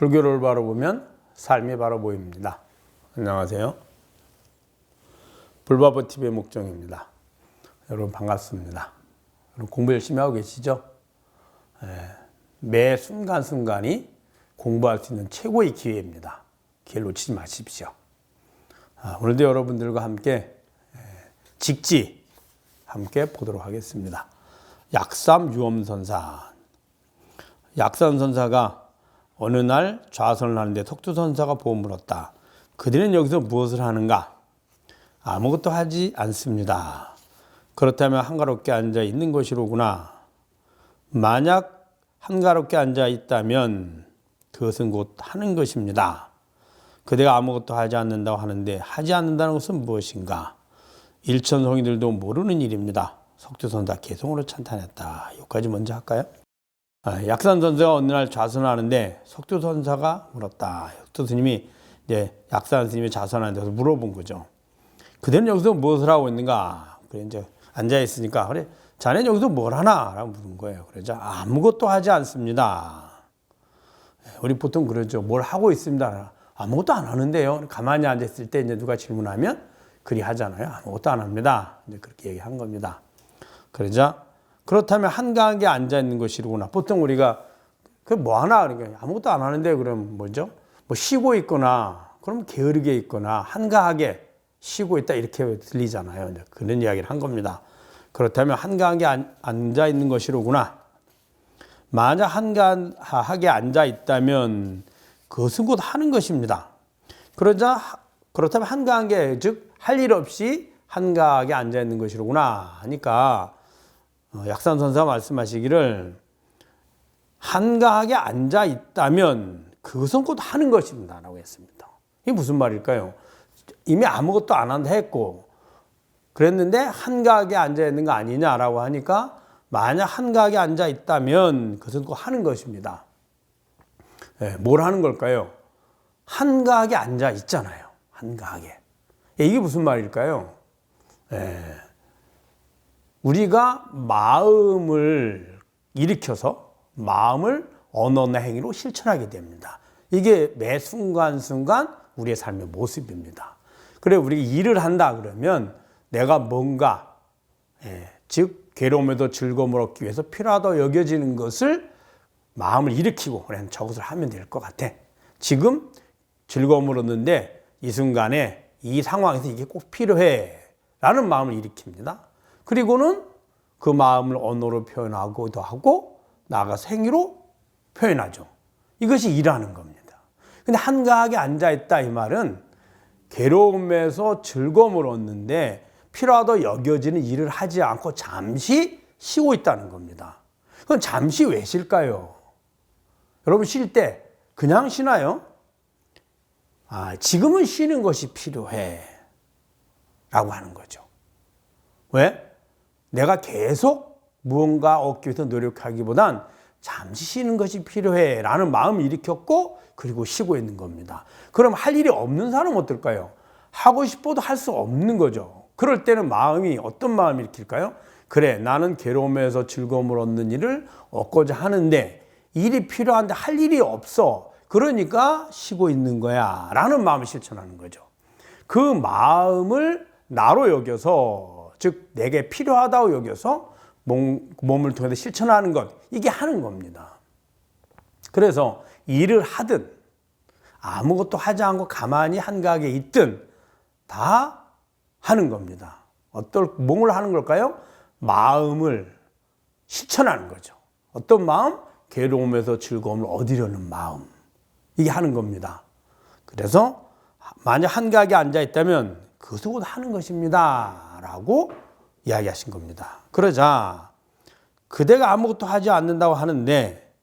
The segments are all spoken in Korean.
불교를 바라보면 삶이 바로 보입니다. 안녕하세요. 불바보 TV의 목정입니다. 여러분 반갑습니다. 여러분 공부 열심히 하고 계시죠? 예, 매 순간순간이 공부할 수 있는 최고의 기회입니다. 기회를 놓치지 마십시오. 아, 오늘도 여러분들과 함께 예, 직지 함께 보도록 하겠습니다. 약삼 유엄선사. 약삼 선사가 어느 날 좌선을 하는데 석두 선사가 보험 물었다. 그들은 여기서 무엇을 하는가? 아무것도 하지 않습니다. 그렇다면 한가롭게 앉아 있는 것이로구나. 만약 한가롭게 앉아 있다면 그것은 곧 하는 것입니다. 그대가 아무것도 하지 않는다고 하는데 하지 않는다는 것은 무엇인가? 일천성인들도 모르는 일입니다. 석두선사 개성으로 찬탄했다. 여기까지 먼저 할까요? 아, 약산 선사가 어느 날 좌선을 하는데 석두 선사가 물었다. 석두 스님이 이제 약산 스님이 좌선하는 데 서 물어본 거죠. 그대는 여기서 무엇을 하고 있는가? 그래 이제 앉아 있으니까 그래 자네 여기서 뭘 하나?라고 물은 거예요. 그러자 아무것도 하지 않습니다. 우리 보통 그러죠. 뭘 하고 있습니다. 아무것도 안 하는데요. 가만히 앉아 있을 때 이제 누가 질문하면 그리 하잖아요. 아무것도 안 합니다. 이제 그렇게 얘기한 겁니다. 그러자 그렇다면 한가하게 앉아 있는 것이로구나. 보통 우리가 그 뭐 하나 그러니까 아무것도 안 하는데 그럼 뭐죠? 뭐 쉬고 있거나 그럼 게으르게 있거나 한가하게 쉬고 있다 이렇게 들리잖아요. 그런 이야기를 한 겁니다. 그렇다면 한가하게 앉아 있는 것이로구나. 만약 한가하게 앉아 있다면 그것은 곧 하는 것입니다. 그러자 그렇다면 한가하게 즉 할 일 없이 한가하게 앉아 있는 것이로구나 하니까 어, 약산 선사 말씀하시기를 한가하게 앉아 있다면 그것은 곧 하는 것입니다라고 했습니다. 이게 무슨 말일까요? 이미 아무것도 안 한다 했고 그랬는데 한가하게 앉아 있는 거 아니냐라고 하니까 만약 한가하게 앉아 있다면 그것은 꼭 하는 것입니다. 네, 뭘 하는 걸까요? 한가하게 앉아 있잖아요. 한가하게. 예, 이게 무슨 말일까요? 네, 우리가 마음을 일으켜서 마음을 언어나 행위로 실천하게 됩니다. 이게 매 순간순간 우리의 삶의 모습입니다. 그래, 우리가 일을 한다 그러면 내가 뭔가, 예, 즉, 괴로움에도 즐거움을 얻기 위해서 필요하다 여겨지는 것을 마음을 일으키고, 그래, 저것을 하면 될 것 같아. 지금 즐거움을 얻는데 이 순간에 이 상황에서 이게 꼭 필요해. 라는 마음을 일으킵니다. 그리고는 그 마음을 언어로 표현하고도 하고, 나아가 생의로 표현하죠. 이것이 일하는 겁니다. 근데 한가하게 앉아 있다 이 말은 괴로움에서 즐거움을 얻는데 필요하다 여겨지는 일을 하지 않고 잠시 쉬고 있다는 겁니다. 그럼 잠시 왜 쉴까요? 여러분 쉴 때 그냥 쉬나요? 아, 지금은 쉬는 것이 필요해. 라고 하는 거죠. 왜? 내가 계속 무언가 얻기 위해서 노력하기보단 잠시 쉬는 것이 필요해. 라는 마음을 일으켰고, 그리고 쉬고 있는 겁니다. 그럼 할 일이 없는 사람은 어떨까요? 하고 싶어도 할 수 없는 거죠. 그럴 때는 마음이 어떤 마음이 일으킬까요? 그래, 나는 괴로움에서 즐거움을 얻는 일을 얻고자 하는데 일이 필요한데 할 일이 없어. 그러니까 쉬고 있는 거야. 라는 마음을 실천하는 거죠. 그 마음을 나로 여겨서, 즉, 내게 필요하다고 여겨서 몸, 몸을 통해서 실천하는 것. 이게 하는 겁니다. 그래서 일을 하든 아무것도 하지 않고 가만히 한가하게 있든 다 하는 겁니다. 어떨, 뭘 하는 걸까요? 마음을 실천하는 거죠. 어떤 마음? 괴로움에서 즐거움을 얻으려는 마음. 이게 하는 겁니다. 그래서 만약 한가하게 앉아 있다면 그것을 곧 하는 것입니다. 라고 이야기하신 겁니다. 그러자 그대가 아무것도 하지 않는다고 하는데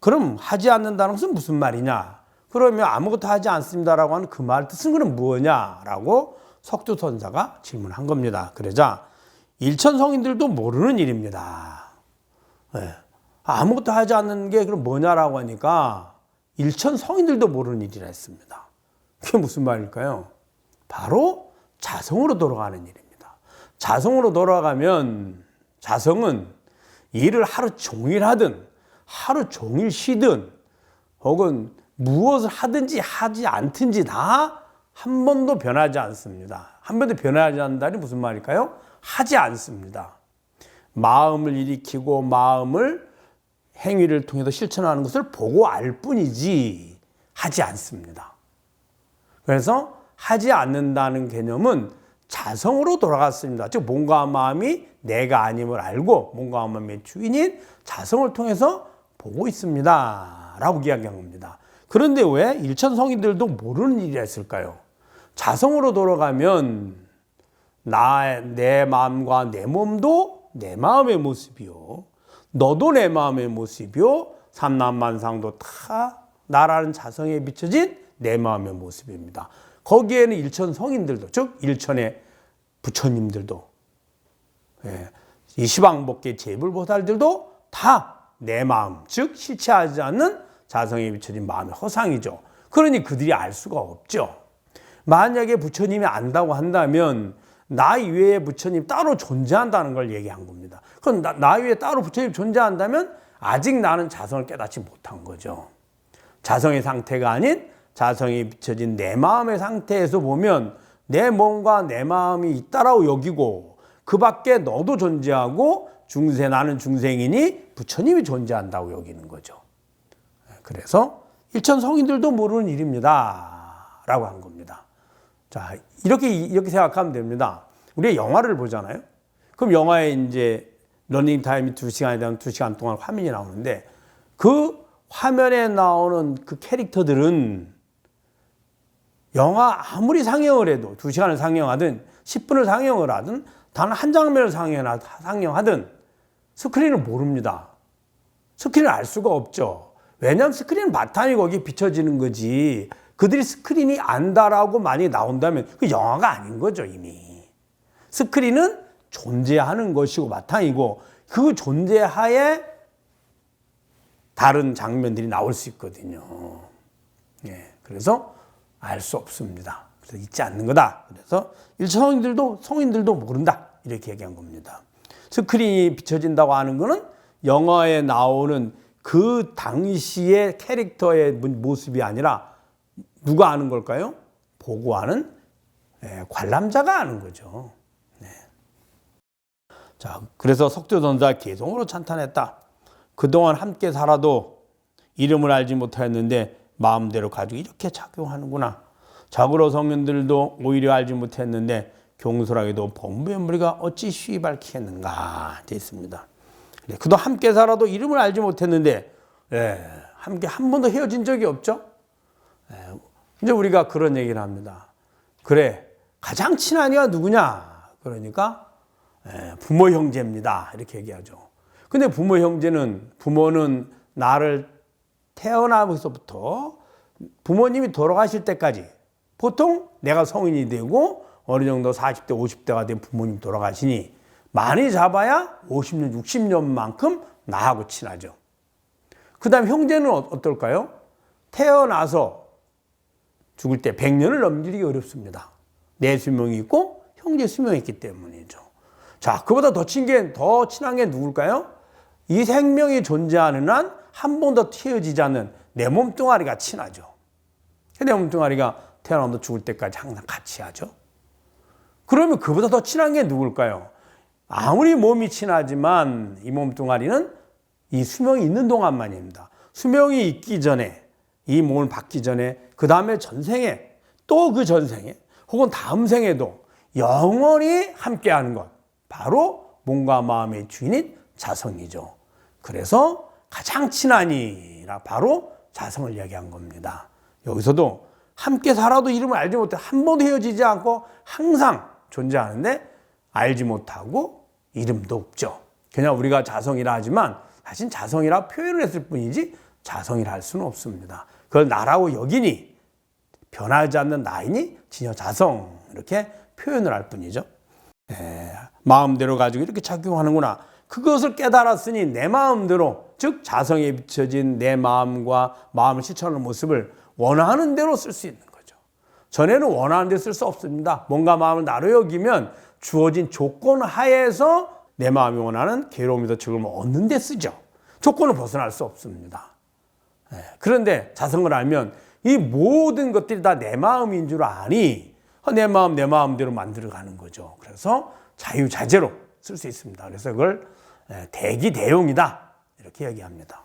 그럼 하지 않는다는 것은 무슨 말이냐? 그러면 아무것도 하지 않습니다라고 하는 그 말 뜻은 그럼 뭐냐라고 석두선사가 질문한 겁니다. 그러자 일천 성인들도 모르는 일입니다. 네. 아무것도 하지 않는 게 그럼 뭐냐라고 하니까 일천 성인들도 모르는 일이라 했습니다. 그게 무슨 말일까요? 바로 자성으로 돌아가는 일입니다. 자성으로 돌아가면 자성은 일을 하루 종일 하든 하루 종일 쉬든 혹은 무엇을 하든지 하지 않든지 다 한 번도 변하지 않습니다. 한 번도 변하지 않는다니 무슨 말일까요? 하지 않습니다. 마음을 일으키고 마음을 행위를 통해서 실천하는 것을 보고 알 뿐이지 하지 않습니다. 그래서 하지 않는다는 개념은 자성으로 돌아갔습니다. 즉 몸과 마음이 내가 아님을 알고 몸과 마음의 주인인 자성을 통해서 보고 있습니다. 라고 이야기한 겁니다. 그런데 왜 일천 성인들도 모르는 일이 있을까요? 자성으로 돌아가면 나, 내 마음과 내 몸도 내 마음의 모습이요. 너도 내 마음의 모습이요. 삼남만상도 다 나라는 자성에 비춰진 내 마음의 모습입니다. 거기에는 일천 성인들도, 즉 일천의 부처님들도, 예, 이 시방법계 제불보살들도 다 내 마음, 즉 실체하지 않는 자성에 비춰진 마음의 허상이죠. 그러니 그들이 알 수가 없죠. 만약에 부처님이 안다고 한다면 나 이외에 부처님 따로 존재한다는 걸 얘기한 겁니다. 그럼 나, 나 이외에 따로 부처님 존재한다면 아직 나는 자성을 깨닫지 못한 거죠. 자성의 상태가 아닌 자성이 비춰진 내 마음의 상태에서 보면 내 몸과 내 마음이 있다라고 여기고 그 밖에 너도 존재하고 중세 나는 중생이니 부처님이 존재한다고 여기는 거죠. 그래서 일천 성인들도 모르는 일입니다. 라고 한 겁니다. 자, 이렇게, 이렇게 생각하면 됩니다. 우리가 영화를 보잖아요. 그럼 영화에 이제 러닝 타임이 두 시간이 되면 두 시간 동안 화면이 나오는데 그 화면에 나오는 그 캐릭터들은 영화 아무리 상영을 해도 두 시간을 상영하든 10분을 상영을 하든 단 한 장면을 상영하든 스크린을 모릅니다. 스크린을 알 수가 없죠. 왜냐하면 스크린은 바탕이 거기 비춰지는 거지. 그들이 스크린이 안다라고 많이 나온다면 그 영화가 아닌 거죠, 이미. 스크린은 존재하는 것이고 바탕이고 그 존재하에 다른 장면들이 나올 수 있거든요. 예. 그래서 알 수 없습니다. 그래서 있지 않는 거다. 그래서 일성인들도 성인들도 모른다. 이렇게 얘기한 겁니다. 스크린이 비춰진다고 하는 거는 영화에 나오는 그 당시의 캐릭터의 모습이 아니라 누가 아는 걸까요? 보고 아는 예, 관람자가 아는 거죠. 네. 자, 그래서 석조전자 개성으로 찬탄했다. 그동안 함께 살아도 이름을 알지 못하였는데 마음대로 가지고 이렇게 작용하는구나. 자고로 성년들도 오히려 알지 못했는데 경솔하게도 범부의 무리가 어찌 쉬이 밝히겠는가 되어 있습니다. 네, 그도 함께 살아도 이름을 알지 못했는데 예, 함께 한 번도 헤어진 적이 없죠. 예, 이제 우리가 그런 얘기를 합니다. 그래 가장 친한 이가 누구냐? 그러니까 예, 부모 형제입니다. 이렇게 얘기하죠. 근데 부모 형제는 부모는 나를 태어나면서부터 부모님이 돌아가실 때까지 보통 내가 성인이 되고 어느 정도 40대, 50대가 된 부모님 돌아가시니 많이 잡아야 50년, 60년만큼 나하고 친하죠. 그 다음 형제는 어- 어떨까요? 태어나서 죽을 때 100년을 넘기기 어렵습니다. 내 수명이 있고 형제 수명이 있기 때문이죠. 자, 그보다 더친 게, 더 친한 게 누굴까요? 이 생명이 존재하는 한 한 번도 튀어지지 않는 내 몸뚱아리가 친하죠. 내 몸뚱아리가 태어나면 죽을 때까지 항상 같이 하죠. 그러면 그보다 더 친한 게 누굴까요? 아무리 몸이 친하지만 이 몸뚱아리는 이 수명이 있는 동안만입니다. 수명이 있기 전에 이 몸을 받기 전에 그 다음에 전생에 또 그 전생에 혹은 다음 생에도 영원히 함께하는 것 바로 몸과 마음의 주인인 자성이죠. 그래서 가장 친하니라 바로 자성을 이야기한 겁니다. 여기서도 함께 살아도 이름을 알지 못해 한 번도 헤어지지 않고 항상 존재하는데 알지 못하고 이름도 없죠. 그냥 우리가 자성이라 하지만 사실 자성이라 표현을 했을 뿐이지 자성이라 할 수는 없습니다. 그걸 나라고 여기니 변하지 않는 나이니 진여 자성 이렇게 표현을 할 뿐이죠. 에, 마음대로 가지고 이렇게 작용하는구나. 그것을 깨달았으니 내 마음대로 즉 자성에 비춰진 내 마음과 마음을 실천하는 모습을 원하는 대로 쓸 수 있는 거죠. 전에는 원하는 대로 쓸 수 없습니다. 뭔가 마음을 나로 여기면 주어진 조건 하에서 내 마음이 원하는 괴로움이더 즐거움을 얻는 데 쓰죠. 조건을 벗어날 수 없습니다. 예, 그런데 자성을 알면 이 모든 것들이 다 내 마음인 줄 아니 어, 내 마음 내 마음대로 만들어 가는 거죠. 그래서 자유자재로 쓸 수 있습니다. 그래서 그걸 예, 대기 대용이다 이렇게 얘기합니다.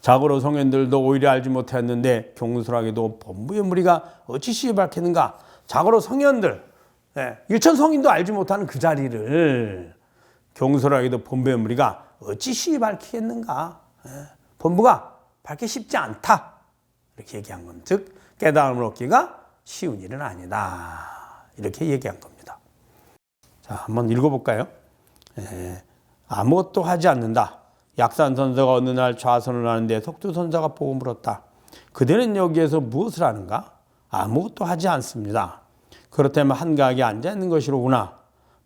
자고로 성현들도 오히려 알지 못했는데 경솔하게도 본부의 무리가 어찌 시에 밝히는가? 자고로 성현들 예, 일천 성인도 알지 못하는 그 자리를 경솔하게도 본부의 무리가 어찌 시에 밝히겠는가? 예, 본부가 밝기 쉽지 않다 이렇게 얘기한 겁니다. 즉 깨달음을 얻기가 쉬운 일은 아니다 이렇게 얘기한 겁니다. 자 한번 읽어볼까요? 예, 아무것도 하지 않는다. 약산 선사가 어느 날 좌선을 하는데 석두 선사가 보고 물었다. 그대는 여기에서 무엇을 하는가? 아무것도 하지 않습니다. 그렇다면 한가하게 앉아 있는 것이로구나.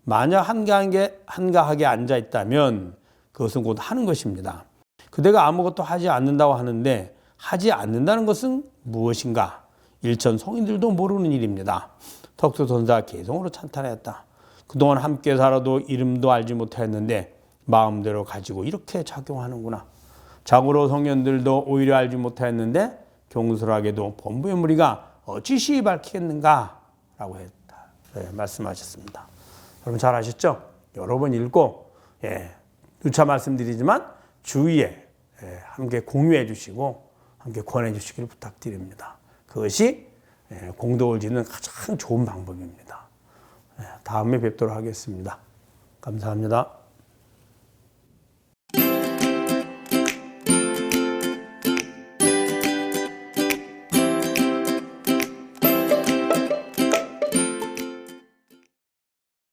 만약 한가하게, 한가하게 앉아 있다면 그것은 곧 하는 것입니다. 그대가 아무것도 하지 않는다고 하는데 하지 않는다는 것은 무엇인가? 일천 성인들도 모르는 일입니다. 덕수 선사 개성으로 찬탄했다. 그동안 함께 살아도 이름도 알지 못했는데 마음대로 가지고 이렇게 작용하는구나. 자고로 성현들도 오히려 알지 못했는데 경솔하게도 본부의 무리가 어찌 시 밝히겠는가? 라고 했다. 네, 말씀하셨습니다. 여러분 잘 아셨죠? 여러 번 읽고, 예, 누차 말씀드리지만 주위에 예, 함께 공유해 주시고 함께 권해 주시기를 부탁드립니다. 그것이 예, 공덕을 짓는 가장 좋은 방법입니다. 예, 다음에 뵙도록 하겠습니다. 감사합니다.